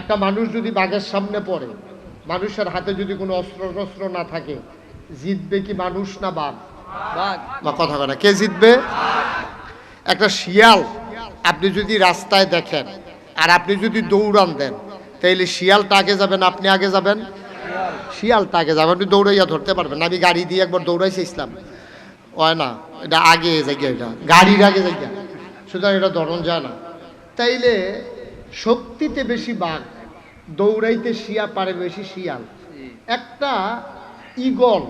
একটা মানুষ যদি বাঘের সামনে পড়ে মানুষের হাতে যদি কোনো অস্ত্র টস্ত্র না থাকে জিতবে কি মানুষ না বাঘ? বা কথা কথা কে জিতবে? একটা শিয়াল আপনি যদি রাস্তায় দেখেন আর আপনি যদি দৌড়ান দেন তাইলে শিয়ালটা আগে যাবেন আপনি আগে যাবেন? শিয়ালটা আগে যাবেন আপনি দৌড়াইয়া ধরতে পারবেন। আমি গাড়ি দিয়ে একবার দৌড়াইছি ইসলাম। হয় না এটা আগে যাই এটা। গাড়ির আগে যাই সুতরাং এটা ধরন যায় না। তাইলে শক্তিতে বেশি বাঘ, দৌড়াইতে শিয়া পারে বেশি শিয়াল। একটা ইগল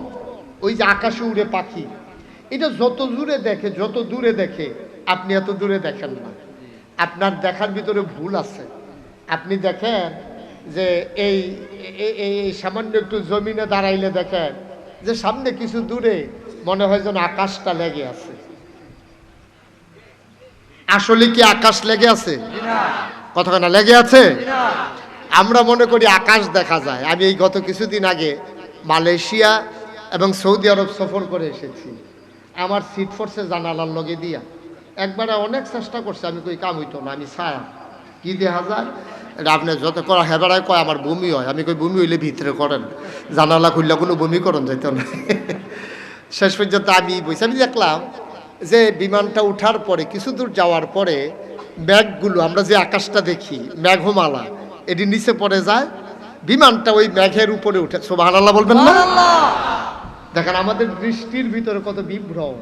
ওই যে আকাশে উড়ে পাখি, এটা যত দূরে দেখে, যত দূরে দেখে, আপনি এত দূরে দেখেন না। আপনার দেখার ভিতরে ভুল আছে। আপনি দেখেন যে এই, এই- সামান্য একটু জমিনে দাঁড়াইলে দেখেন যে সামনে কিছু দূরে মনে হয় যেন আকাশটা লেগে আছে। আসলে কি আকাশ লেগে আছে? কথা না, লেগে আছে? আমরা মনে করি আকাশ দেখা যায়। আমি এই গত কিছুদিন আগে মালয়েশিয়া এবং সৌদি আরব সফর করে এসেছি। আমার সিট ফোর্সে জানালার লগে দিয়া। একবারে অনেক চেষ্টা করছে, আমি কই কাম হইতো না, আমি ছায়া। কি দেখা যায়? এটা আপনি যত করা হেবারায় কয়, আমার বমি হয়। আমি কই, বমি হইলে ভিতরে করেন। জানালা খুললে কোনো বমি করেন যাইতো না। শেষ পর্যন্ত আমি বসে, আমি দেখলাম যে বিমানটা উঠার পরে কিছু দূর যাওয়ার পরে ম্যাঘগুলো আমরা যে আকাশটা দেখি মেঘমালা এটি নিচে পড়ে যায় বিমানটা ওই মেঘের উপরে উঠে সোবাহান আল্লাহ বলবেন না? দেখেন আমাদের দৃষ্টির ভিতরে কত বিভ্রম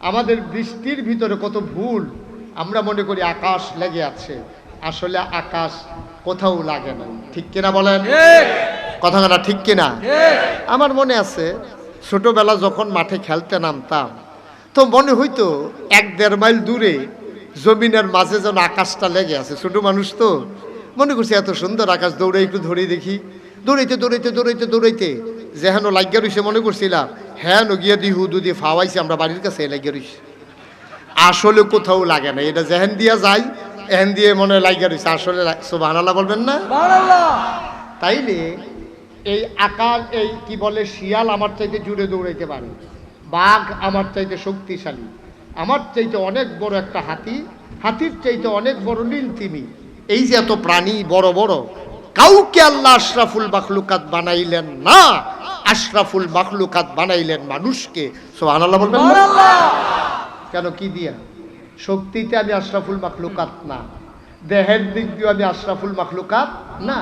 আমাদের দৃষ্টির ভিতরে কত ভুল আমরা মনে করি আকাশ লেগে আছে আসলে আকাশ কোথাও লাগে না ঠিক কিনা বলেন? কথা ঠিক কিনা? আমার মনে আছে ছোটবেলা যখন মাঠে খেলতে নামতাম তো মনে হইতো এক দেড় মাইল দূরে জমিনের মাঝে যেন আকাশটা লেগে আছে। ছোট মানুষ তো। মনে করছি এত সুন্দর আকাশ দৌড়ে একটু ধরে দেখি। দৌড়াইতে দৌড়াইতে দৌড়াইতে দৌড়াইতে যেহেন লাগিয়া রইছে মনে করছিলাম হ্যাঁ নগিয়া দি হুদু দিয়ে ফাওয়াইছে আমরা বাড়ির কাছে লাগিয়া রইছে। আসলে কোথাও লাগে না এটা যেহেন দিয়া যায় এহেন দিয়ে মনে লাগিয়া রইছে। আসলে সোবাহানাল্লাহ বলবেন না? তাইলে এই আকার এই কি বলে শিয়াল আমার চাইতে জুড়ে দৌড়াইতে পারে। বাঘ আমার চাইতে শক্তিশালী। আমার চাইতে অনেক বড় একটা হাতি হাতির চাইতে অনেক বড় নীল তিমি। এই যে এত প্রাণী বড় বড় কাউকে আল্লাহ আশরাফুল মাখলুকাত বানাইলেন না। আশরাফুল মাখলুকাত বানাইলেন মানুষকে। সোহান আল্লাহ বলবেন কেন কি দিয়া? শক্তিতে আমি আশরাফুল মাখলুকাত না। দেহের দিক দিয়ে আমি আশরাফুল মাখলুকাত না।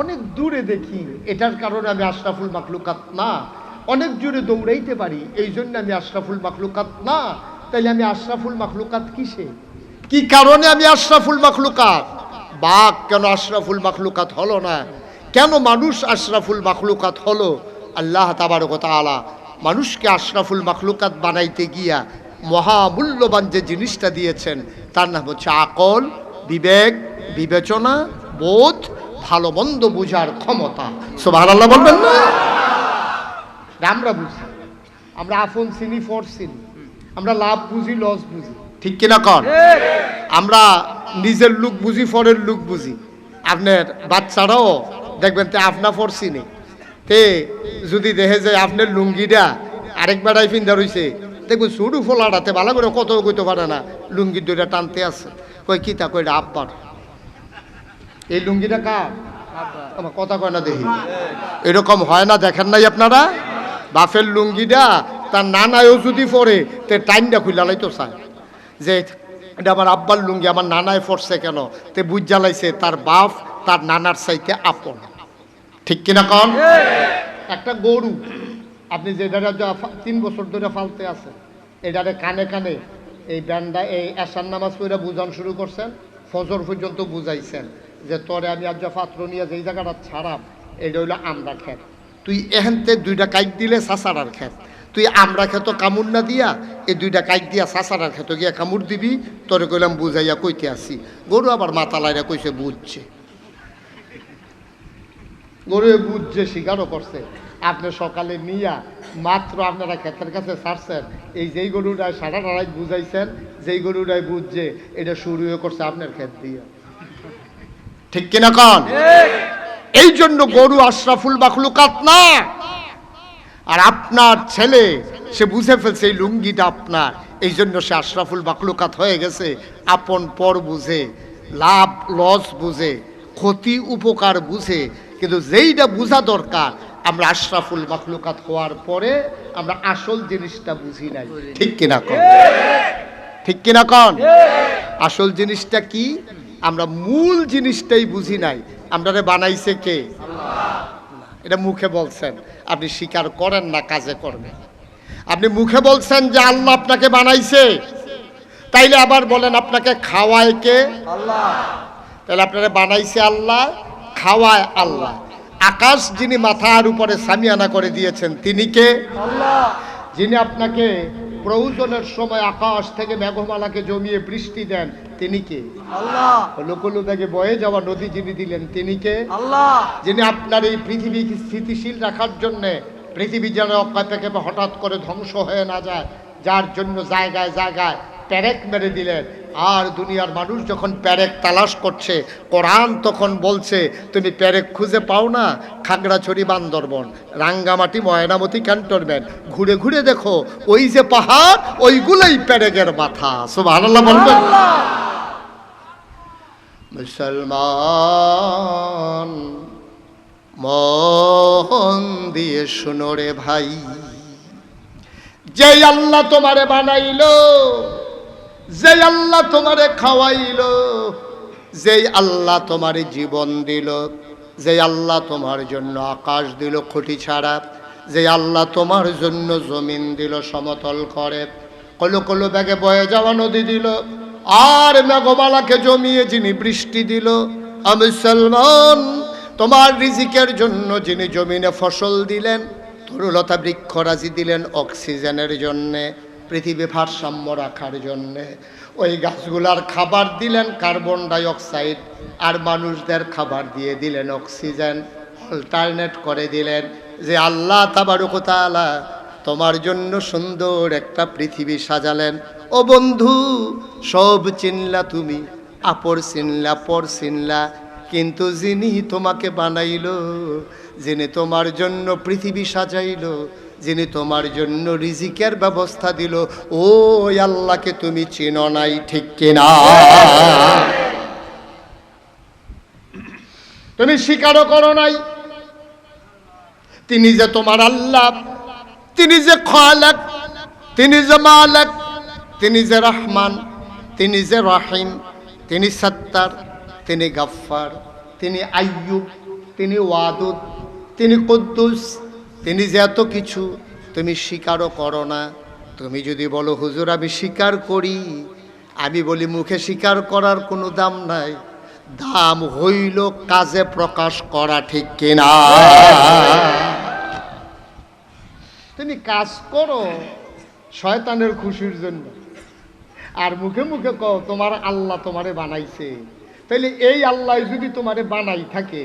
অনেক দূরে দেখি এটার কারণে আমি আশরাফুল মাখলুকাত না। অনেক জোরে দৌড়াইতে পারি, এই জন্য আমি আশরাফুল মাখলুকাত না। তাইলে আমি আশরাফুল মাখলুকাত কিসে? কি কারণে আমি আশরাফুল মাখলুকাত? বাঘ কেন আশরাফুল মাখলুকাত হলো না? কেন মানুষ আশরাফুল মাখলুকাত হলো? আল্লাহ তাবারক আলা মানুষকে আশরাফুল মাখলুকাত বানাইতে গিয়া মহামূল্যবান যে জিনিসটা দিয়েছেন, তার নাম হচ্ছে আকল, বিবেক, বিবেচনা, বোধ, ভালো মন্দ বুঝার ক্ষমতা। সোভান আল্লাহ বলবেন না? আমরা বুঝি। আমরা আফন চিনি ফর চিনি। আমরা লাভ বুঝি লস বুঝি। ঠিক কিনা কর আমরা নিজের লুক বুঝি ফরের লুক বুঝি। আপনার বাচ্চারাও দেখবেন তে আপনা ফর চিনি। তে যদি দেখে যায় আপনার লুঙ্গিটা আরেক বেড়াই ফিন্দা রইছে দেখবেন সুডু ফোলাটাতে ভালো করে কত কইতে পারে না লুঙ্গি দুইটা টানতে আছে। কই কি তা কইটা আব্বার। এই লুঙ্গিটা কার? আমার কথা কয় না দেখি। এরকম হয় না দেখেন নাই আপনারা? বাফের লুঙ্গিটা, তার নানায়ও যদি পরে, তে টাইমটা খুলে লাইতো চায় যে এটা আমার আব্বার লুঙ্গি, আমার নানায় পড়ছে কেন? তে বুঝ জ্বালাইছে তার বাপ, তার নানার চাইতে আপন। ঠিক কিনা কন? একটা গরু, আপনি যেটা তিন বছর ধরে ফালতে আছে, এটারে কানে কানে এই ব্যান্ডা, এই এসার নামাজ পড়ে বুঝান শুরু করছেন, ফজর পর্যন্ত বুঝাইছেন যে তোরে আমি আজ পাত্র নিয়ে যেই জায়গাটা ছাড়াম, এটা হইল আমরা খেত। তুই এহেনতে দুইটা কাইক দিলে সাসারার খেত। তুই আমরা খেত কামড় না দিয়া এই দুইটা কাইক দিয়া সাসারার খেত। গিয়া কামড় দিবি, তোরে কইলাম বুঝাইয়া কইতে আসি। গরু আবার মাথা লাইরা কইছে বুঝছে। গরু বুঝছে, স্বীকারও করছে। আপনি সকালে নিয়া মাত্র আপনারা ক্ষেতের কাছে ছাড়ছেন, এই যেই গরুটায় সারা রাত বুঝাইছেন, যেই গরুটায় বুঝছে, এটা শুরু করছে আপনার ক্ষেত দিয়ে। ঠিক কিনা কন? এই জন্য গরু আশরাফুল মাখলুকাত না। আর আপনার ছেলে সে বুঝে ফেলছে এই লুঙ্গিটা আপনার। এই জন্য সে আশরাফুল মাখলুকাত হয়ে গেছে। আপন পর বুঝে লাভ লস বুঝে ক্ষতি উপকার বুঝে। কিন্তু যেইটা বোঝা দরকার আমরা আশরাফুল মখলুকাত হওয়ার পরে আমরা আসল জিনিসটা বুঝি নাই। ঠিক কিনা কন? ঠিক কিনা কন? আসল জিনিসটা কি? আমরা মূল জিনিসটাই বুঝি নাই। আমরা বানাইছে কে? এটা মুখে বলছেন, আপনি স্বীকার করেন না কাজে করবেন আপনি মুখে বলছেন যে আল্লাহ আপনাকে বানাইছে। তাইলে আবার বলেন, আপনাকে খাওয়ায় কে? তাহলে আপনারা বানাইছে আল্লাহ, খাওয়ায় আল্লাহ। আকাশ যিনি মাথার উপরে সামিয়ানা করে দিয়েছেন, তিনি কে? যিনি আপনাকে প্রয়োজনের সময় আকাশ থেকে মেঘমালাকে জমিয়ে বৃষ্টি দেন তিনি কে? আল্লাহ। লোকলু ব্যাগে বয়ে যাওয়া নদী যিনি দিলেন তিনি কে? আল্লাহ। যিনি আপনার এই পৃথিবীকে স্থিতিশীল রাখার জন্যে পৃথিবী যেন অক্ষয় থেকে হঠাৎ করে ধ্বংস হয়ে না যায় যার জন্য জায়গায় জায়গায় প্যারেক মেরে দিলেন। আর দুনিয়ার মানুষ যখন প্যারেক তালাশ করছে কোরআন তখন বলছে তুমি প্যারেক খুঁজে পাও না খাগড়াছড়ি বান্দরবন রাঙ্গামাটি ময়নামতি ক্যান্টনমেন্ট। ঘুরে ঘুরে দেখো ওই যে পাহাড় ওইগুলোই প্যারেকের মাথা। সব আল্লাহ বলবেন মুসলমান, মন দিয়ে শুনো রে ভাই। যে আল্লাহ তোমারে বানাইলো যে আল্লাহ তোমারে খাওয়াইলো যে আল্লাহ তোমারে জীবন দিল যে আল্লাহ তোমার জন্য আকাশ দিল খুঁটি ছাড়া যে আল্লাহ তোমার জন্য জমিন দিল সমতল করে, কলো কলো ব্যাগে বয়ে যাওয়া নদী দিল আর মেঘমালাকে জমিয়ে যিনি বৃষ্টি দিল, আমি সলমান, তোমার রিজিকের জন্য যিনি জমিনে ফসল দিলেন, তরুলতা বৃক্ষরাজি দিলেন অক্সিজেনের জন্যে, পৃথিবী ভারসাম্য রাখার জন্যে। ওই গাছগুলার খাবার দিলেন কার্বন ডাই অক্সাইড আর মানুষদের খাবার দিয়ে দিলেন অক্সিজেন, অল্টারনেট করে দিলেন যে আল্লাহ তাবারুকতালা তোমার জন্য সুন্দর একটা পৃথিবী সাজালেন। ও বন্ধু, সব চিনলা তুমি, আপর চিনলা, পর চিনলা। কিন্তু যিনি তোমাকে বানাইলো, যিনি তোমার জন্য পৃথিবী সাজাইলো, যিনি তোমার জন্য রিজিকের ব্যবস্থা দিল ও আল্লাহকে তুমি চিনো নাই, ঠিক কিনা? তুমি স্বীকারও করো নাই। তিনি যে তোমার আল্লাহ, তিনি যে খালাক, তিনি যে মালাক তিনি যে রহমান, তিনি যে রহিম, তিনি সত্তার, তিনি গাফফার, তিনি আইয়ুব, তিনি ওয়াদুদ, তিনি কুদ্দুস, তিনি যে এত কিছু, তুমি স্বীকারও করো না। তুমি যদি বলো, হুজুর, আমি স্বীকার করি। আমি বলি, মুখে স্বীকার করার কোনো দাম নাই। দাম হইল কাজে প্রকাশ করা, ঠিক কিনা তুমি কাজ করো, শয়তানের খুশির জন্য। আর মুখে মুখে কও তোমার আল্লাহ তোমারে বানাইছে। তাইলে এই আল্লাহ যদি তোমারে বানাই থাকে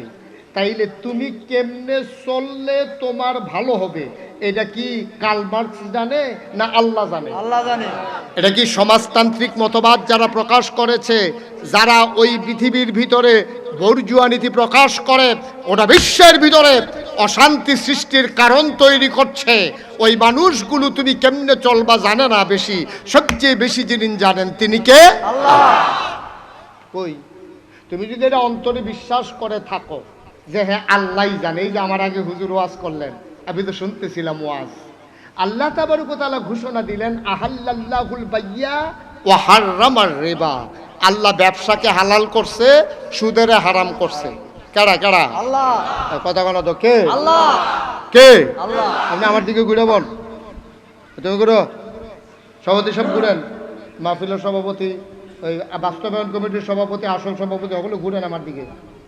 তাইলে তুমি কেমনে চললে তোমার ভালো হবে? এটা কি কালমার্কস জানে না আল্লাহ জানে? আল্লাহ জানে। এটা কি সমাজতান্ত্রিক মতবাদ যারা প্রকাশ করেছে যারা ওই পৃথিবীর ভিতরে বর্জুয়া নীতি প্রকাশ করে ওটা বিশ্বের ভিতরে? অশান্তি সৃষ্টির কারণ তৈরি করছে। ওই মানুষগুলো তুমি কেমনে চলবা জানে না বেশি। সবচেয়ে বেশি যিনি জানেন তিনি কে? আল্লাহ। কই? তুমি যদি এটা অন্তরে বিশ্বাস করে থাকো যে হ্যাঁ আল্লাহ জানে। এই যে আমার আগে হুজুর ওয়াজ করলেন আমি তো শুনতেছিলাম ওয়াজ। আল্লাহ তাবারুকতালা ঘোষণা দিলেন আহাল্লাহুল বাইয়া ও হারামার রেবা। আল্লাহ ব্যবসাকে হালাল করছে সুদের হারাম করছে। কেডা কেডা আল্লাহ। কথা কোনো তো কে? আল্লাহ। কে? আল্লাহ। আপনি আমার দিকে ঘুরে বল। তুমি ঘুরো। সভাপতি সব ঘুরেন। মাহফিলের সভাপতি ওই বাস্তবায়ন কমিটির সভাপতি আসল সভাপতি ওগুলো ঘুরেন আমার দিকে।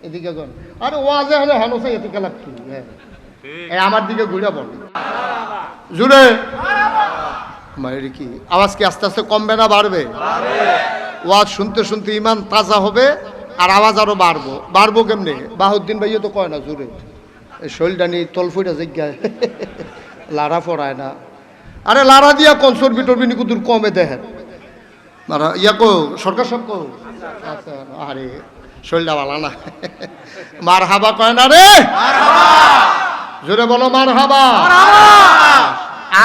এদিকে যান আরে ওয়াজে হলে হানুসা এদিকে লাগছি হ্যাঁ আমার দিকে ঘুরে বল। জুড়ে। মায়ের কি? আওয়াজ কি আস্তে আস্তে কমবে না বাড়বে। ওয়াজ শুনতে শুনতে ইমান তাজা হবে। আর আওয়াজ আরও বাড়বো। বাড়বো কেমনে? বাহুদ্দিন ভাইও তো কয় না জোরে? নিয়ে তলফুইটা জিজ্ঞায় লারা পড়ায় না। আরে লারা দিয়া কনসর বিটর বিনি কুদুর কমে দেখেন ইয়া কো সরকার সব কো? আচ্ছা আরে শরীরটা ভালো না। মার হাবা কয় না রে? জোরে বলো মার হাবা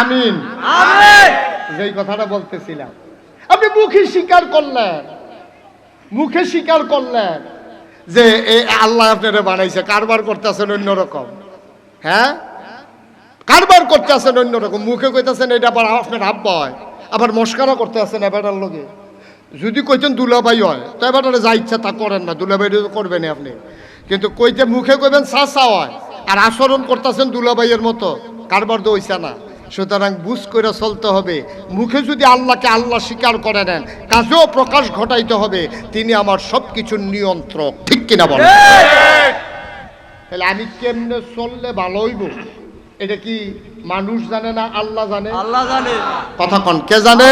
আমিন। আমিন! যেই কথাটা বলতেছিলাম। আপনি মুখে স্বীকার করলেন। মুখে স্বীকার করলেন যে এ আল্লাহ আপনারা বানাইছে, কারবার করতেছেন অন্যরকম। হ্যাঁ? কারবার করতেছেন অন্যরকম। মুখে কইতেছেন এটা আবার আপনার আব্বা হয় আবার মস্কারা করতে আছেন এবারটার লোকে যদি কইতেন দুলাভাই হয়, তো এবারটা যা ইচ্ছা তা করেন না, দুলাভাই করবেন আপনি। কিন্তু কইতে মুখে কইবেন চাচা হয়, আর আচরণ করতেছেন দুলাভাইয়ের মতো, কারবার তো হইছে না। সুতরাং বুঝ করে চলতে হবে। মুখে যদি আল্লাহকে আল্লাহ স্বীকার করে নেন কাজেও প্রকাশ ঘটাইতে হবে। তিনি আমার সব কিছুর নিয়ন্ত্রক। ঠিক কিনা বলেন? তাহলে আমি কেমনে চললে ভালো হইব? এটা কি মানুষ জানে না আল্লাহ জানে? আল্লাহ জানে। কথা কন কে জানে?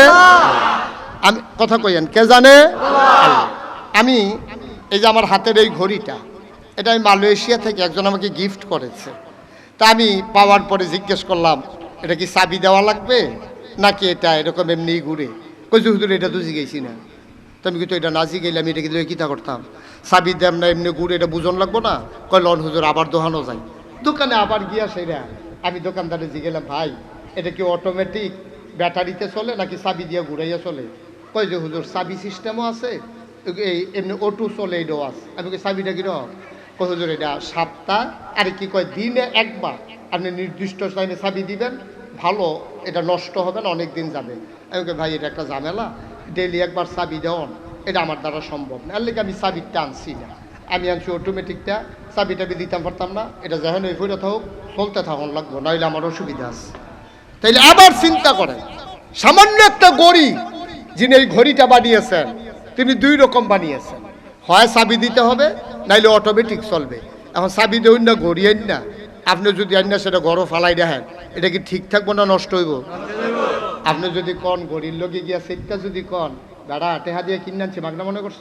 আমি কথা কইয়েন কে জানে? আমি এই যে আমার হাতের এই ঘড়িটা এটা আমি মালয়েশিয়া থেকে একজন আমাকে গিফট করেছে। তা আমি পাওয়ার পরে জিজ্ঞেস করলাম এটা কি চাবি দেওয়া লাগবে? নাকি এটা এরকম এমনি ঘুরে? কইছে, হুজুর, এটা তো জিগেছি না। তো আমি কিন্তু এটা না জিগাইলে আমি এটা কিন্তু কিতা করতাম? চাবি দেম না, এমনি ঘুরে এটা বুঝন লাগবো না? কয় লন হুজুর, আবার দোকানও যাই দোকানে আবার গিয়া সেরা, আমি দোকানদারে জিগেলাম ভাই, এটা কি অটোমেটিক ব্যাটারিতে চলে নাকি চাবি দিয়ে ঘুরাইয়া চলে? কয় যে হুজুর, চাবি সিস্টেমও আছে, এই এমনি অটো চলে, এটাও আছে। আমি কি চাবিটা কীরকম কয় হুজুর এটা সপ্তাহ, আর কি কয়, দিনে একবার। আপনি নির্দিষ্ট টাইমে চাবি দিবেন, ভালো, এটা নষ্ট হবে না অনেক দিন যাবে। আমি ভাই, এটা একটা ঝামেলা। ডেলি একবার চাবি দেওয়ান, এটা আমার দ্বারা সম্ভব না। লেগে আমি চাবিটা আনছি না। আমি আনছি অটোমেটিকটা চাবি টাবি দিতাম পারতাম না, এটা যখন ওই ফিরে থাকুক, চলতে থাকুন লাগবো, নইলে আমার অসুবিধা আছে। তাইলে আবার চিন্তা করেন, সামান্য একটা গড়ি যিনি এই ঘড়িটা বানিয়েছেন, তিনি দুই রকম বানিয়েছেন। হয় চাবি দিতে হবে নাইলে অটোমেটিক চলবে। এখন চাবি দেউন না ঘড়ি আইন না। আপনি যদি আইন না সেটা গরম ফালাই দেখেন। এটা কি ঠিক থাকব না নষ্ট হইব? আপনি যদি কন গড়ির লগে গিয়া সেটটা যদি কন দাদা টেহা দিয়ে কিনে আনছি মাগনা মনে করছ?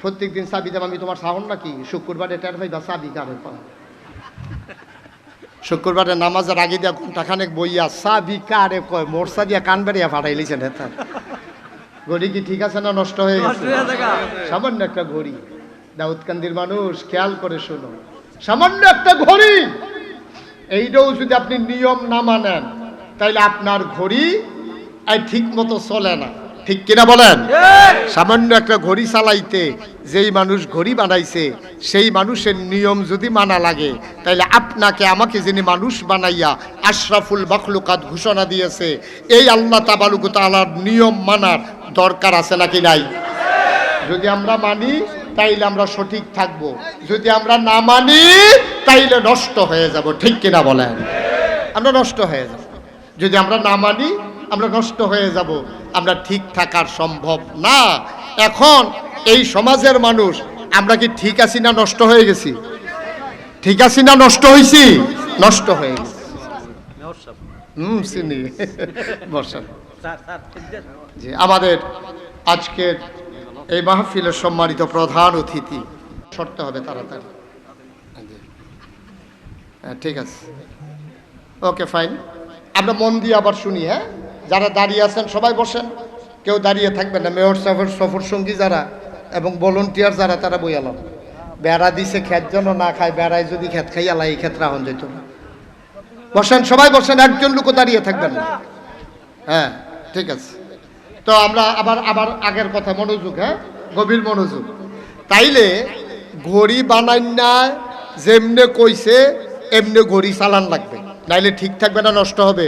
প্রত্যেক দিন চাবি দাম আমি তোমার সাহন নাকি? শুক্রবারে টের ভাই বা চাবি কারে কন? শুক্রবারে নামাজের আগে দিয়া ঘন্টাখানেক বইয়া চাবি কারে কয়? মোরসা দিয়া কান বেরিয়া ফাটাই লিছেন হেতার। ঘড়ি কি ঠিক আছে না নষ্ট হয়ে গেছে? সামান্য একটা ঘড়ি। দাউদকান্দির মানুষ খেয়াল করে শোনো সামান্য একটা ঘড়ি। এইটাও যদি আপনি নিয়ম না মানেন তাইলে আপনার ঘড়ি আর ঠিক মতো চলে না। ঠিক কিনা বলেন? সামান্য একটা ঘড়ি চালাইতে যেই মানুষ ঘড়ি বানাইছে সেই মানুষের নিয়ম যদি মানা লাগে তাইলে আপনাকে আমাকে যিনি মানুষ বানাইয়া আশরাফুল মখলুকাত ঘোষণা দিয়েছে এই আল্লাহ তাবালুকু তালার নিয়ম মানার দরকার আছে নাকি নাই? যদি আমরা মানি তাইলে আমরা সঠিক থাকব। যদি আমরা না মানি তাইলে নষ্ট হয়ে যাব। ঠিক কিনা বলেন? আমরা নষ্ট হয়ে যাব। যদি আমরা না মানি আমরা নষ্ট হয়ে যাব। আমরা ঠিক থাকার সম্ভব না। এখন এই সমাজের মানুষ আমরা কি ঠিক আছি না নষ্ট হয়ে গেছি? ঠিক আছি না নষ্ট হয়েছি নষ্ট হয়ে গেছি। হুম চিনি। বর্ষা আমাদের আজকের এই মাহফিলের সম্মানিত প্রধান অতিথি। সরতে হবে তাড়াতাড়ি। হ্যাঁ ঠিক আছে। Okay, fine. আমরা মন দিয়ে আবার শুনি হ্যাঁ? যারা দাঁড়িয়ে আছেন, সবাই বসেন। কেউ দাঁড়িয়ে থাকবেন না। মেয়র সফর সফর সঙ্গী যারা এবং ভলন্টিয়ার যারা, তারা বইয়ালাম বেড়া দিছে খেত যেন না খায়। বেড়ায় যদি খেত খাই আলাই এই ক্ষেত রাহন যেত বসেন, সবাই বসেন। একজন লোকও দাঁড়িয়ে থাকবেন না। হ্যাঁ ঠিক আছে। তো আমরা আবার আবার আগের কথা, মনোযোগ হ্যাঁ? গভীর মনোযোগ। তাইলে ঘড়ি বানাই না, যেমনে কইছে, এমনি ঘড়ি চালান লাগবে। নাইলে ঠিক থাকবে না, নষ্ট হবে।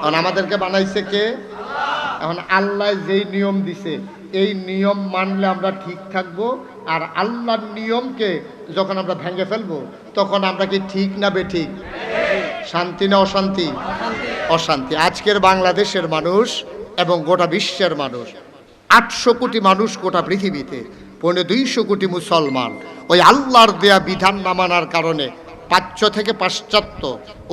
কারণ আমাদেরকে বানাইছে কে? এখন আল্লাহ যেই নিয়ম দিছে, এই নিয়ম মানলে আমরা ঠিক থাকব। আর আল্লাহর নিয়মকে যখন আমরা ভেঙে ফেলব, তখন আমরা কি ঠিক না বেঠিক? শান্তি না অশান্তি? অশান্তি। আজকের বাংলাদেশের মানুষ এবং গোটা বিশ্বের মানুষ। আটশো কোটি মানুষ গোটা পৃথিবীতে, পৌনে দুইশো কোটি মুসলমান। ওই আল্লাহর দেয়া বিধান না মানার কারণে প্রাচ্য থেকে পাশ্চাত্য,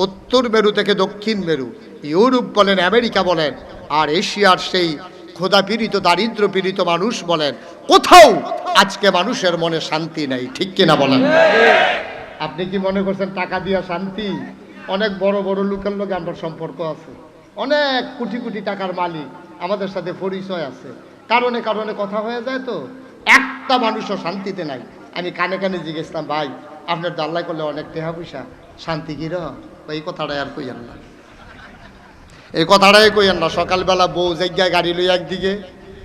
উত্তর মেরু থেকে দক্ষিণ মেরু, ইউরোপ বলেন, আমেরিকা বলেন, আর এশিয়ার সেই ক্ষুধা পীড়িত দারিদ্র পীড়িত মানুষ বলেন, কোথাও আজকে মানুষের মনে শান্তি নাই, ঠিক কিনা বলেন? আপনি কি মনে করছেন টাকা দিয়া শান্তি? অনেক বড় বড় লোকের লোক আমরা সম্পর্ক আছে। অনেক কোটি কোটি টাকার মালিক আমাদের সাথে পরিচয় আছে। কারণে কারণে কথা হয়ে যায় তো। একটা মানুষও শান্তিতে নাই। আমি কানে কানে জিজ্ঞেসলাম ভাই, আপনার দাল্লাই করলে অনেক টেহা পয়সা, শান্তি কি এই কথাটাই আর কইয়ান না। এই কথাটাই কইয়ান না। সকালবেলা বউ জায়গায় গাড়ি লই একদিকে,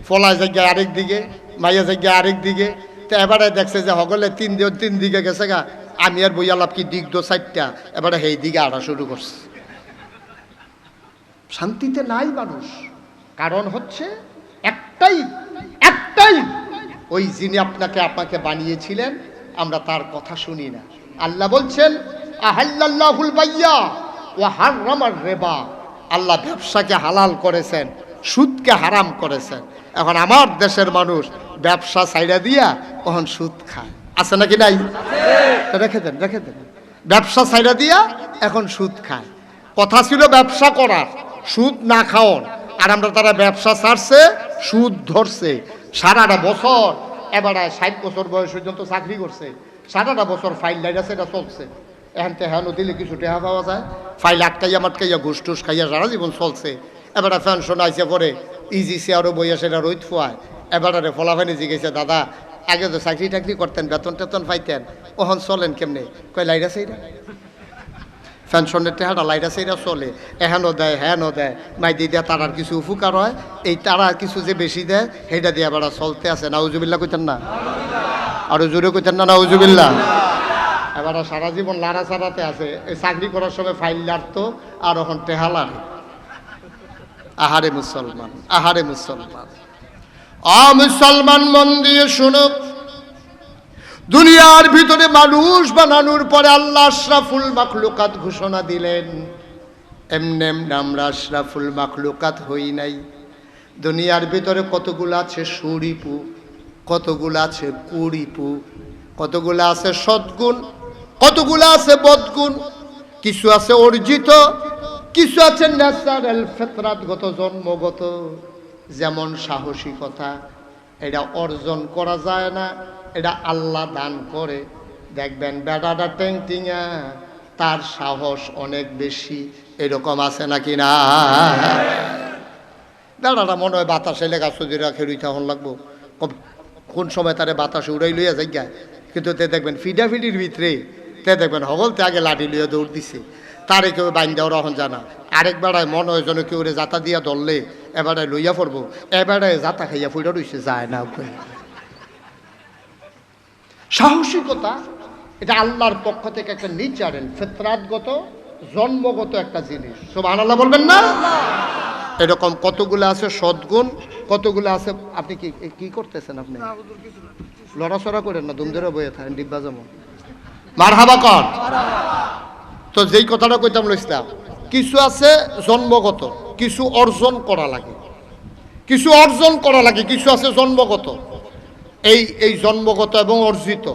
ফলা জায়গায় আরেক দিকে, মাইয়া জায়গায় আরেক দিকে। তো এবারে দেখছে যে হগলে তিন দিন, তিন দিকে গেছে গা। আমি আর বইয়া লাভ কি দিক দো চারটা? এবারে সেই দিকে আড়া শুরু করছে। শান্তিতে নাই মানুষ। কারণ হচ্ছে একটাই একটাই ওই যিনি আপনাকে আপনাকে বানিয়েছিলেন, আমরা তার কথা শুনি না। আল্লাহ বলছেন আহাল্লাহুল বাইয়া ও হারামার রেবা। আল্লাহ ব্যবসাকে হালাল করেছেন, সুদকে হারাম করেছেন। এখন আমার দেশের মানুষ ব্যবসা সাইডা দিয়া কখন সুদ খায়? আছে নাকি নাই? রেখে দেন রেখে দেন। ব্যবসা সাইডা দিয়া এখন সুদ খায়। কথা ছিল ব্যবসা করার। সুদ না খাওয়ান আর আমরা তারা ব্যবসা ছাড়ছে, সুদ ধরছে। সারাটা বছর, এবারে ষাট বছর বয়স পর্যন্ত চাকরি করছে। সারাটা বছর ফাইল লাইটা এটা চলছে। এখন তেহানো দিলে কিছু টেহা পাওয়া যায়। ফাইল আটকাইয়া মাটকাইয়া ঘুষ টুস খাইয়া সারা জীবন চলছে। এবারে পেনশন আইসে পরে ইজি চেয়ারও বইয়া সেটা রোদ ফুয়ায়। এবারে ফলাফানি জিগেছে দাদা, আগে তো চাকরি টাকরি করতেন বেতন টেতন পাইতেন, ওহন চলেন কেমনে? কয়, লাইরা সেইরা পেনশনের টেহাটা লাইটা সেইটা চলে। এহেনও দেয় হ্যানও দেয়। মাই দিয়ে তারার কিছু উপকার হয়। এই তারা কিছু যে বেশি দেয়, সেইটা দিয়ে আবার চলতে আছে। নাউজুবিল্লা কইতেন না? আরও জোরে কইতেন না নাউজুবিল্লা এবার সারা জীবন লাড়া চাড়াতে আছে। এই চাকরি করার সময় ফাইল লাড়তো, আর এখন টেহা লাড়ে। আহারে মুসলমান আহারে মুসলমান। আ মুসলমান মন দিয়ে শুনো। দুনিয়ার ভিতরে মানুষ বানানোর পরে আল্লাহ আশরাফুল মাখলুকাত ঘোষণা দিলেন। এমনি এমনি আমরা আশরাফুল মাখলুকাত হই নাই। দুনিয়ার ভিতরে কতগুলো আছে সুরিপু, কতগুলো আছে কুড়িপু কতগুলো আছে সদ্গুণ, কতগুলো আছে বদগুণ, কিছু আছে অর্জিত, কিছু আছে ন্যাচারাল ফেতরাতগত, জন্মগত। যেমন সাহসিকতা, এটা অর্জন করা যায় না। এটা আল্লাহ দান করে। দেখবেন বেটাটা ট্যাং টিঙা তার সাহস অনেক বেশি। এরকম আছে নাকি না? বেটাটা মনে হয় বাতাসে লেগা সদিরা খেলুইতে হন লাগবো। কোন সময় তারে বাতাসে উড়াই লইয়া যাই কিন্তু তে দেখবেন ফিডাফিডির ভিতরে, তে দেখবেন হগলতে আগে লাঠি লইয়া দৌড় দিছে। তারে কেউ বাইন দেওয়ার অহন জানা। আরেক বেড়ায় মনে হয় যেন কেউ রে জাতা দিয়া ধরলে এবারে লইয়া পড়ব। এবারে জাতা খাইয়া ফুইটা রইছে, যায় না সাহসিকতা এটা আল্লাহর পক্ষ থেকে একটা নিচারেন ফেতরাতগত জন্মগত একটা জিনিস। সব আল্লাহ বলবেন না? এরকম কতগুলো আছে সদ্গুণ কতগুলো আছে আপনি কি কি করতেছেন আপনি? লড়াচড়া করেন না দুমদেরও বয়ে থাকেন ডিব্বা যেমন মার হাবা কর। তো যেই কথাটা কইতাম লইছিলাম কিছু আছে জন্মগত কিছু অর্জন করা লাগে। কিছু অর্জন করা লাগে কিছু আছে জন্মগত। এই এই জন্মগত এবং অর্জিত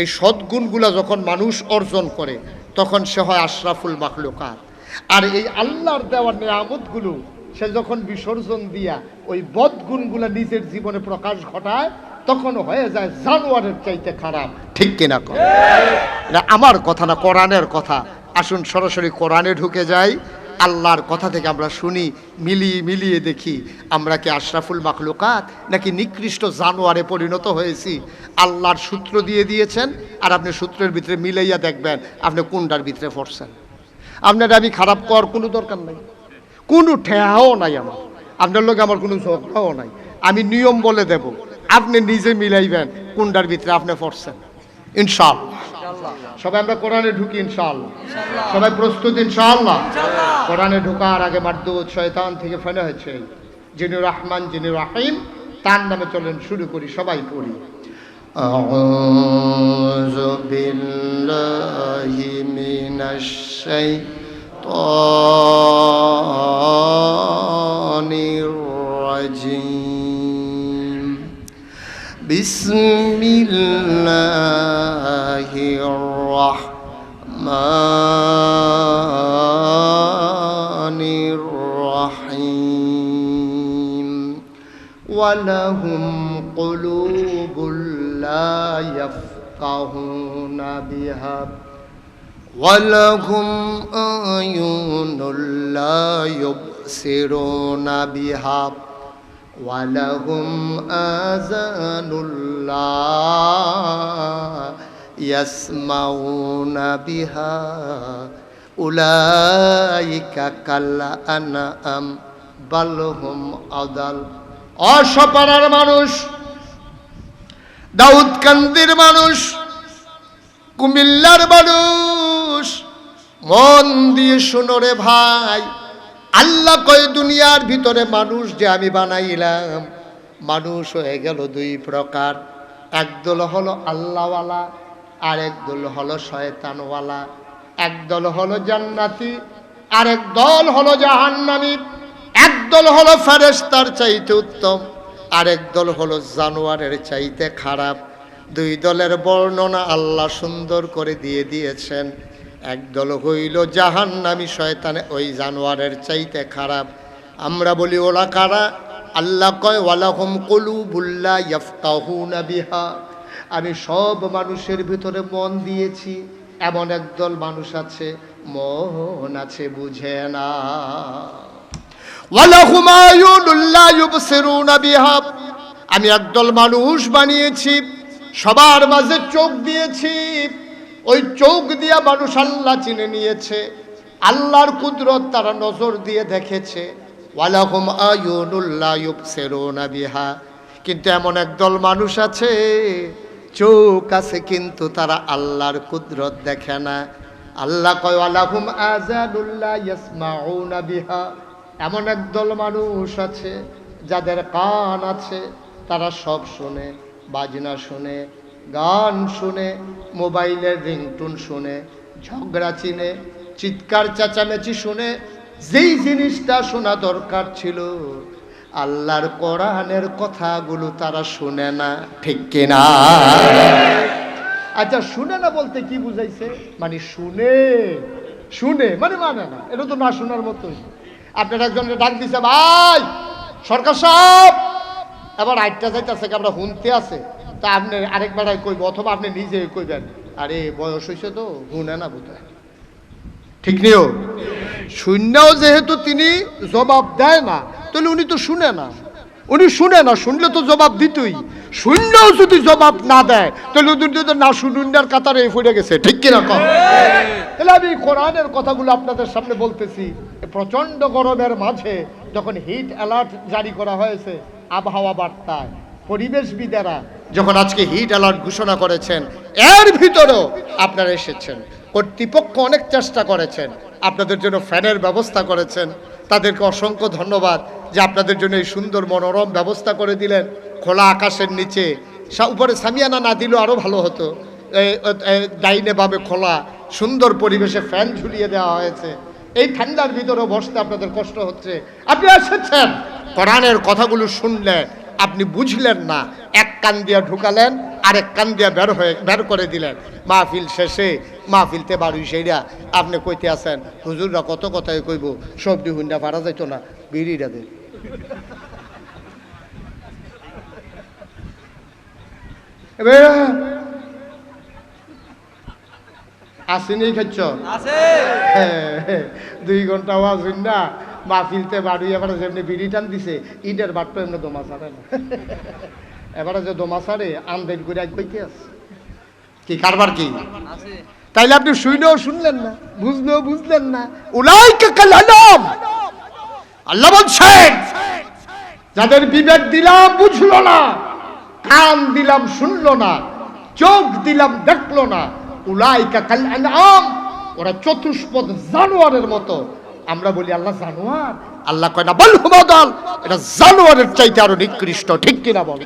এই সদ্গুণগুলা যখন মানুষ অর্জন করে, তখন সে হয় আশরাফুল মাখলুকাত। আর এই আল্লাহর দেওয়ার নিয়ামতগুলো, সে যখন বিসর্জন দিয়া ওই বদগুণগুলা নিজের জীবনে প্রকাশ ঘটায় তখন হয়ে যায় জানোয়ারের চাইতে খারাপ। ঠিক কিনা? এটা আমার কথা না, কোরআনের কথা। আসুন সরাসরি কোরআনে ঢুকে যাই। আল্লাহর কথা থেকে আমরা শুনি মিলিয়ে মিলিয়ে দেখি, আমরা কি আশরাফুল মাখলুকাত নাকি নিকৃষ্ট জানোয়ারে পরিণত হয়েছি? আল্লাহর সূত্র দিয়ে দিয়েছেন আর আপনি সূত্রের ভিতরে মিলাইয়া দেখবেন, আপনি কোনটার ভিতরে পড়ছেন। আপনার আমি খারাপ করার কোনো দরকার নাই। কোনো ঠেহাও নাই আমার। আপনার লোক আমার কোনো ঝগড়াও নাই। আমি নিয়ম বলে দেব, আপনি নিজে মিলাইবেন কোনটার ভিতরে আপনি পড়ছেন। ইনশাআল্লাহ। সবাই আমরা কোরআনে ঢুকি ইনশাআল্লাহ সবাই প্রস্তুত ইনশাআল্লাহ কোরআনে ঢোকার আগে মারদুদ শয়তান থেকে ফেলে হয়েছে যিনি রহমান যিনি রাহিম তার নামে চলেন শুরু করি সবাই পড়ি أعوذ بالله من الشيطان الرجيم بسم الله الرحمن الرحيم. ولهم قلوب لا يفقهون بها. ولهم أعين لا يبصرون بها. ওয়ালাহুম আজানুল্লাহ ইয়াসমাউনা বিহা উলাইকা কাল্লা আনাম বালহুম আদাল। অসপাড়ার মানুষ, দাউদকান্দির মানুষ, কুমিল্লার মানুষ, মন দিয়ে শুনো রে ভাই। আল্লাহ কয়, দুনিয়ার ভিতরে মানুষ যে আমি বানাইলাম, মানুষ হয়ে গেল দুই প্রকার। একদল হলো আল্লাহওয়ালা আর একদল হলো শয়তানওয়ালা। একদল হলো জান্নাতি আর এক দল হলো জাহান্নামী। একদল হলো ফেরেস্তার চাইতে উত্তম আরেক দল হলো জানোয়ারের চাইতে খারাপ। দুই দলের বর্ণনা আল্লাহ সুন্দর করে দিয়ে দিয়েছেন। একদল হইল, জাহান্নামী শয়তানে ওই জানোয়ারের চাইতে খারাপ। আমরা বলি, ওরা কারা? আল্লাহ কয়, ওয়ালাহুম কলুবুল্লাহ ইয়াফকাহুনা বিহা। আমি সব মানুষের ভিতরে মন দিয়েছি, এমন একদল মানুষ আছে, মন আছে বুঝে না। আমি একদল মানুষ বানিয়েছি, সবার মাঝে চোখ দিয়েছি। ওই চোখ দিয়া মানুষ আল্লাহ চিনে নিয়েছে। আল্লাহর কুদরত তারা নজর দিয়ে দেখেছে। বিহা। কিন্তু এমন একদল মানুষ আছে, চোখ আছে কিন্তু তারা আল্লাহর কুদরত দেখে না। আল্লাহ কয় আলাহুম বিহা। এমন একদল মানুষ আছে, যাদের কান আছে, তারা সব শুনে, বাজনা শুনে। গান শুনে, মোবাইলের রিংটুন শুনে, ঝগড়া চিনে, চিৎকার চেঁচামেচি শুনে, যেই জিনিসটা শোনা দরকার ছিল, আল্লাহর কোরআনের কথাগুলো তারা শুনে না, ঠিক কিনা? আচ্ছা শুনে না বলতে কি বুঝাইছে? মানে শুনে শুনে মানে মানে না, এটা তো না শোনার মতোই। আপনার একজনকে ডাক দিছে, ভাই, সরকার সাহেব! এবার আটটা যাইতেছে, আমরা হুনতে আছে। তা আপনি আরেক বেড়ায় কইব, অথবা আপনি নিজে কইবেন। আরে, বয়স হয়েছে তো হুনে না বোধ ঠিক নিও শূন্যও যেহেতু তিনি জবাব দেয় না, তাহলে উনি তো শুনে না। উনি শুনে না, শুনলে তো জবাব দিতই। শূন্যও যদি জবাব না দেয়, তাহলে তো না শুনুন্ডার কাতারে ফুটে গেছে। ঠিক কিনা কম তাহলে আমি কোরআনের কথাগুলো আপনাদের সামনে বলতেছি। প্রচণ্ড গরমের মাঝে যখন হিট অ্যালার্ট জারি করা হয়েছে, আবহাওয়া বার্তায় পরিবেশবিদেরা যখন আজকে হিট অ্যালার্ট ঘোষণা করেছেন, এর ভিতরেও আপনারা এসেছেন। কর্তৃপক্ষ অনেক চেষ্টা করেছেন, আপনাদের জন্য ফ্যানের ব্যবস্থা করেছেন। তাদেরকে অসংখ্য ধন্যবাদ যে আপনাদের জন্য এই সুন্দর মনোরম ব্যবস্থা করে দিলেন। খোলা আকাশের নিচে উপরে সামিয়ানা না দিলেও আরও ভালো হতো। ডাইনে ভাবে খোলা, সুন্দর পরিবেশে ফ্যান ঝুলিয়ে দেওয়া হয়েছে। এই ঠান্ডার ভিতরে বসতে আপনাদের কষ্ট হচ্ছে। আপনি এসেছেন। কোরআনের কথাগুলো শুনলেন আপনি বুঝলেন না এক কান দিয়া ঢুকালেন আর এক কান দিয়া বের হয়ে বের করে দিলেন। মাহফিল শেষে মাহফিলতে বাড়ি সেইরা আপনি কইতে আছেন হুজুররা কত কথাই কইব সবজি হুন্ডা পারা যাইতো না বিড়িটা দে। আসেনি খাচ্ছ আছে দুই ঘণ্টা আওয়াজ হইন না মাহফিলতে বাড়ি এবারে যেমনি বিড়ি টান দিছে ইটের বাট্ট এমনি দমা ছাড়ে না। এবারে যে দমা ছাড়ে আন্দেন করে এক কইতে আছে। কি কারবার কি? তাইলে আপনি শুইলেও শুনলেন না বুঝলেও বুঝলেন না। উলাই কালাম আল্লাহ বলছেন যাদের বিবেক দিলাম বুঝলো না কান দিলাম শুনলো না চোখ দিলাম দেখল না উলাইকা কাল আনআম ওরা চতুষ্পদ জানোয়ারের মতো আমরা বলি আল্লাহ জানোয়ার। আল্লাহ কয় না, বল হুমাদল এটা জানোয়ারের চাইতে আরও নিকৃষ্ট, ঠিক কিনা বল?